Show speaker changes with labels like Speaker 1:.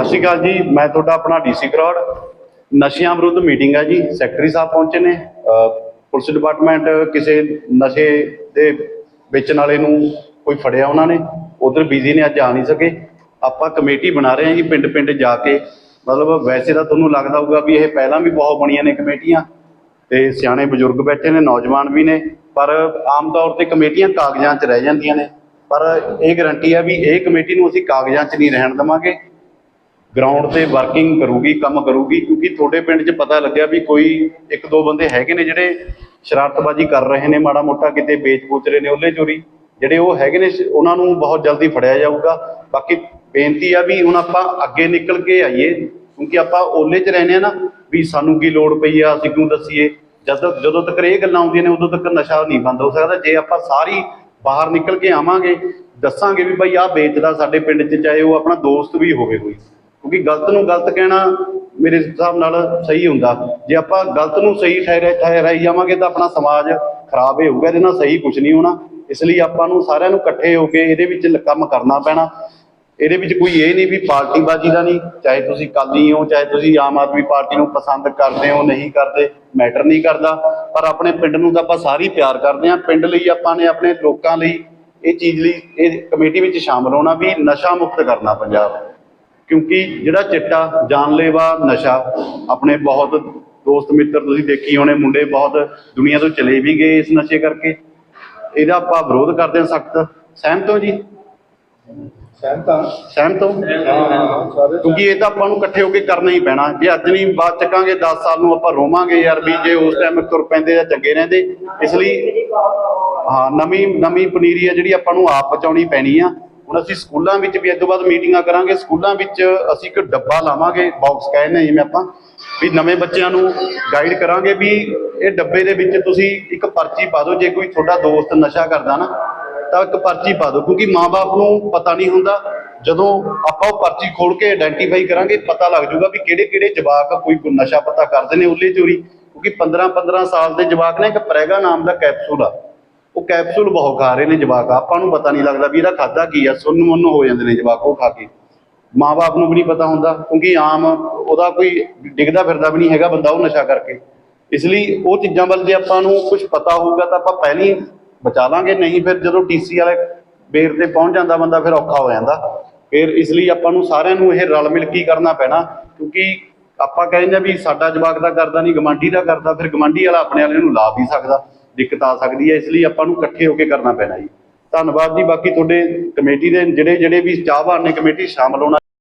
Speaker 1: ਸਤਿ ਸ਼੍ਰੀ ਅਕਾਲ ਜੀ, ਮੈਂ ਤੁਹਾਡਾ ਆਪਣਾ ਡੀਸੀ ਕਰੋੜ। ਨਸ਼ਿਆਂ ਵਿਰੁੱਧ ਮੀਟਿੰਗ ਹੈ ਜੀ, ਸੈਕਟਰੀ ਸਾਹਿਬ ਪਹੁੰਚੇ ਨੇ। ਪੁਲਿਸ ਡਿਪਾਰਟਮੈਂਟ ਕਿਸੇ ਨਸ਼ੇ ਦੇ ਵੇਚਣ ਵਾਲੇ ਨੂੰ ਕੋਈ ਫੜਿਆ ਉਹਨਾਂ ਨੇ, ਉਧਰ ਬਿਜ਼ੀ ਨੇ, ਅੱਜ ਆ ਨਹੀਂ ਸਕੇ। ਆਪਾਂ ਕਮੇਟੀ ਬਣਾ ਰਹੇ ਹਾਂ ਜੀ ਪਿੰਡ ਪਿੰਡ ਜਾ ਕੇ। ਮਤਲਬ ਵੈਸੇ ਤਾਂ ਤੁਹਾਨੂੰ ਲੱਗਦਾ ਹੋਊਗਾ ਵੀ ਇਹ ਪਹਿਲਾਂ ਵੀ ਬਹੁਤ ਬਣੀਆਂ ਨੇ ਕਮੇਟੀਆਂ, ਤੇ ਸਿਆਣੇ ਬਜ਼ੁਰਗ ਬੈਠੇ ਨੇ, ਨੌਜਵਾਨ ਵੀ ਨੇ, ਪਰ ਆਮ ਤੌਰ ਤੇ ਕਮੇਟੀਆਂ ਕਾਗਜ਼ਾਂ 'ਚ ਰਹਿ ਜਾਂਦੀਆਂ ਨੇ। ਪਰ ਇਹ ਗਰੰਟੀ ਹੈ ਵੀ ਇਹ ਕਮੇਟੀ ਨੂੰ ਅਸੀਂ ਕਾਗਜ਼ਾਂ 'ਚ ਨਹੀਂ ਰਹਿਣ ਦੇਵਾਂਗੇ। ਗਰਾਊਂਡ ਤੇ ਵਰਕਿੰਗ ਕਰੂਗੀ, ਕੰਮ ਕਰੂਗੀ, ਕਿਉਂਕਿ ਤੁਹਾਡੇ ਪਿੰਡ 'ਚ ਪਤਾ ਲੱਗਿਆ ਵੀ ਕੋਈ ਇੱਕ ਦੋ ਬੰਦੇ ਹੈਗੇ ਨੇ ਜਿਹੜੇ ਸ਼ਰਾਰਤਬਾਜ਼ੀ ਕਰ ਰਹੇ ਨੇ, ਮਾੜਾ ਮੋਟਾ ਕਿਤੇ ਵੇਚ ਪੂਚ ਰਹੇ ਨੇ, ਉਹਲੇ ਚੋਰੀ। ਜਿਹੜੇ ਉਹ ਹੈਗੇ ਨੇ, ਉਹਨਾਂ ਨੂੰ ਬਹੁਤ ਜਲਦੀ ਫੜਿਆ ਜਾਊਗਾ। ਬਾਕੀ ਬੇਨਤੀ ਆ ਵੀ ਹੁਣ ਆਪਾਂ ਅੱਗੇ ਨਿਕਲ ਕੇ ਆਈਏ, ਕਿਉਂਕਿ ਆਪਾਂ ਓਲੇ 'ਚ ਰਹਿੰਦੇ ਆ ਨਾ, ਵੀ ਸਾਨੂੰ ਕੀ ਲੋੜ ਪਈ ਆ, ਅਸੀਂ ਕਿਉਂ ਦੱਸੀਏ? ਜਦ ਜਦੋਂ ਤੱਕ ਇਹ ਗੱਲਾਂ ਆਉਂਦੀਆਂ ਨੇ, ਉਦੋਂ ਤੱਕ ਨਸ਼ਾ ਨਹੀਂ ਬੰਦ ਹੋ ਸਕਦਾ। ਜੇ ਆਪਾਂ ਸਾਰੀ ਬਾਹਰ ਨਿਕਲ ਕੇ ਆਵਾਂਗੇ, ਦੱਸਾਂਗੇ ਵੀ ਭਾਈ ਆਹ ਵੇਚਦਾ ਸਾਡੇ ਪਿੰਡ 'ਚ, ਚਾਹੇ ਉਹ ਆਪਣਾ ਦੋਸਤ ਵੀ ਹੋਵੇ ਕੋਈ। ਕਿਉਂਕਿ ਗਲਤ ਨੂੰ ਗਲਤ ਕਹਿਣਾ ਮੇਰੇ ਹਿਸਾਬ ਨਾਲ ਸਹੀ ਹੁੰਦਾ। ਜੇ ਆਪਾਂ ਗਲਤ ਨੂੰ ਸਹੀ ਠਹਿਰੇ, ਠਹਿਰਾਈ ਜਾਵਾਂਗੇ ਤਾਂ ਆਪਣਾ ਸਮਾਜ ਖਰਾਬ ਹੀ ਹੋਊਗਾ, ਇਹਦੇ ਨਾਲ ਸਹੀ ਕੁਝ ਨਹੀਂ ਹੋਣਾ। ਇਸ ਲਈ ਆਪਾਂ ਨੂੰ ਸਾਰਿਆਂ ਨੂੰ ਇਕੱਠੇ ਹੋ ਕੇ ਇਹਦੇ ਵਿੱਚ ਕੰਮ ਕਰਨਾ ਪੈਣਾ। ਇਹਦੇ ਵਿੱਚ ਕੋਈ ਇਹ ਨਹੀਂ ਵੀ ਪਾਰਟੀਬਾਜ਼ੀ ਦਾ ਨਹੀਂ, ਚਾਹੇ ਤੁਸੀਂ ਕਾਲੀ ਹੋ, ਚਾਹੇ ਤੁਸੀਂ ਆਮ ਆਦਮੀ ਪਾਰਟੀ ਨੂੰ ਪਸੰਦ ਕਰਦੇ ਹੋ, ਨਹੀਂ ਕਰਦੇ, ਮੈਟਰ ਨਹੀਂ ਕਰਦਾ। ਪਰ ਆਪਣੇ ਪਿੰਡ ਨੂੰ ਤਾਂ ਆਪਾਂ ਸਾਰੀ ਪਿਆਰ ਕਰਦੇ ਹਾਂ। ਪਿੰਡ ਲਈ ਆਪਾਂ ਨੇ ਆਪਣੇ ਲੋਕਾਂ ਲਈ ਇਹ ਚੀਜ਼ ਲਈ ਇਹ ਕਮੇਟੀ ਵਿੱਚ ਸ਼ਾਮਲ ਹੋਣਾ ਵੀ ਨਸ਼ਾ ਮੁਕਤ ਕਰਨਾ ਪੰਜਾਬ। ਕਿਉਂਕਿ ਜਿਹੜਾ ਚਿੱਟਾ ਜਾਨਲੇਵਾ ਨਸ਼ਾ ਆਪਣੇ ਬਹੁਤ ਦੋਸਤ ਮਿੱਤਰ ਤੁਸੀਂ ਦੇਖੀ ਹੋਣੇ ਮੁੰਡੇ ਬਹੁਤ ਦੁਨੀਆ ਤੋਂ ਚਲੇ ਵੀ ਗਏ ਇਸ ਨਸ਼ੇ ਕਰਕੇ। ਇਹਦਾ ਆਪਾਂ ਵਿਰੋਧ ਕਰਦੇ ਹਾਂ ਸਖਤ। ਸਹਿਮਤ ਹੋ ਜੀ?
Speaker 2: ਸਹਿਮਤਾਂ
Speaker 1: ਸਹਿਮਤ ਹੋ?
Speaker 2: ਹਾਂ ਸਾਰੇ
Speaker 1: ਕਿਉਂਕਿ ਇਹ ਤਾਂ ਆਪਾਂ ਨੂੰ ਇਕੱਠੇ ਹੋ ਕੇ ਕਰਨਾ ਹੀ ਪੈਣਾ। ਜੇ ਅੱਜ ਨਹੀਂ ਬਾਅਦ ਚੱਕਾਂਗੇ 10 ਸਾਲ ਨੂੰ ਆਪਾਂ ਰੋਵਾਂਗੇ ਯਾਰ ਵੀ ਜੇ ਉਸ ਟਾਈਮ ਤੁਰ ਪੈਂਦੇ ਜਾਂ ਚੰਗੇ ਰਹਿੰਦੇ ਇਸ ਲਈ ਹਾਂ ਨਵੀਂ ਨਵੀਂ ਪਨੀਰੀ ਆ ਜਿਹੜੀ ਆਪਾਂ ਨੂੰ ਆਪ ਬਚਾਉਣੀ ਪੈਣੀ ਆ। ਹੁਣ ਅਸੀਂ ਸਕੂਲਾਂ ਵਿੱਚ ਵੀ ਇਸ ਬਾਅਦ ਮੀਟਿੰਗਾਂ ਕਰਾਂਗੇ। ਸਕੂਲਾਂ ਵਿੱਚ ਅਸੀਂ ਇੱਕ ਡੱਬਾ ਲਾਵਾਂਗੇ ਬਾਕਸ ਕਹਿੰਦੇ ਜਿਵੇਂ ਆਪਾਂ, ਵੀ ਨਵੇਂ ਬੱਚਿਆਂ ਨੂੰ ਗਾਈਡ ਕਰਾਂਗੇ ਵੀ ਇਹ ਡੱਬੇ ਦੇ ਵਿੱਚ ਤੁਸੀਂ ਇੱਕ ਪਰਚੀ ਪਾ ਦਿਓ। ਜੇ ਕੋਈ ਤੁਹਾਡਾ ਦੋਸਤ ਨਸ਼ਾ ਕਰਦਾ ਨਾ, ਤਾਂ ਇੱਕ ਪਰਚੀ ਪਾ ਦਿਓ, ਕਿਉਂਕਿ ਮਾਪੇ ਨੂੰ ਪਤਾ ਨਹੀਂ ਹੁੰਦਾ। ਜਦੋਂ ਆਪਾਂ ਉਹ ਪਰਚੀ ਖੋਲ ਕੇ ਆਇਡੈਂਟੀਫਾਈ ਕਰਾਂਗੇ, ਪਤਾ ਲੱਗ ਜਾਊਗਾ ਵੀ ਕਿਹੜੇ ਕਿਹੜੇ ਜਵਾਕ ਕੋਈ ਕੋਈ ਨਸ਼ਾ ਪਤਾ ਕਰਦੇ ਨੇ ਉੱਲੇ ਚੋਰੀ। ਕਿਉਂਕਿ 15 15 ਸਾਲ ਦੇ ਜਵਾਕ ਨੇ, ਇੱਕ ਪ੍ਰੈਗਾ ਨਾਮ ਦਾ ਕੈਪਸੂਲ ਆ। ਉਹ ਕੈਪਸੂਲ ਬਹੁਤ ਖਾ ਰਹੇ ਨੇ ਜਵਾਕ। ਆਪਾਂ ਨੂੰ ਪਤਾ ਨਹੀਂ ਲੱਗਦਾ ਵੀ ਇਹਦਾ ਖਾਦਾ ਕੀ ਆ। ਸੁੰਨ ਮੁੰਨ ਹੋ ਜਾਂਦੇ ਨੇ ਜਵਾਕ ਉਹ ਖਾ ਕੇ। ਮਾਪੇ ਨੂੰ ਵੀ ਨਹੀਂ ਪਤਾ ਹੁੰਦਾ, ਕਿਉਂਕਿ ਆਮ ਉਹਦਾ ਕੋਈ ਡਿੱਗਦਾ ਫਿਰਦਾ ਵੀ ਨਹੀਂ ਹੈਗਾ ਬੰਦਾ ਉਹ ਨਸ਼ਾ ਕਰਕੇ। ਇਸ ਲਈ ਉਹ ਚੀਜ਼ਾਂ ਵੱਲ ਜੇ ਆਪਾਂ ਨੂੰ ਕੁਝ ਪਤਾ ਹੋਊਗਾ ਤਾਂ ਆਪਾਂ ਪਹਿਲਾਂ ਹੀ ਬਚਾ ਲਾਂਗੇ, ਨਹੀਂ ਫਿਰ ਜਦੋਂ ਟੀਸੀ ਵਾਲੇ ਬੇਰ ਤੇ ਪਹੁੰਚ ਜਾਂਦਾ ਬੰਦਾ ਫਿਰ ਔਖਾ ਹੋ ਜਾਂਦਾ। ਫਿਰ ਇਸ ਲਈ ਆਪਾਂ ਨੂੰ ਸਾਰਿਆਂ ਨੂੰ ਇਹ ਰਲ ਮਿਲ ਕੇ ਕਰਨਾ ਪੈਣਾ, ਕਿਉਂਕਿ ਆਪਾਂ ਕਹਿੰਦੇ ਆ ਵੀ ਸਾਡਾ ਜਵਾਕ ਦਾ ਕਰਦਾ ਨਹੀਂ ਗਮਾਂਡੀ ਦਾ ਕਰਦਾ, ਫਿਰ ਗਮਾਂਡੀ ਵਾਲਾ ਆਪਣੇ ਵਾਲੇ ਨੂੰ ਲਾ ਵੀ ਸਕਦਾ। ਦਿੱਕਤ ਆ ਸਕਦੀ ਹੈ, ਇਸ ਲਈ ਆਪਾਂ ਨੂੰ ਇਕੱਠੇ ਹੋ ਕੇ ਕਰਨਾ ਪੈਣਾ ਜੀ। ਧੰਨਵਾਦ ਜੀ, ਬਾਕੀ ਤੁਹਾਡੇ ਕਮੇਟੀ ਦੇ ਜਿਹੜੇ ਜਿਹੜੇ ਵੀ ਚਾਹਵਾਨ ਨੇ ਕਮੇਟੀ 'ਚ ਸ਼ਾਮਲ ਹੋਣਾ।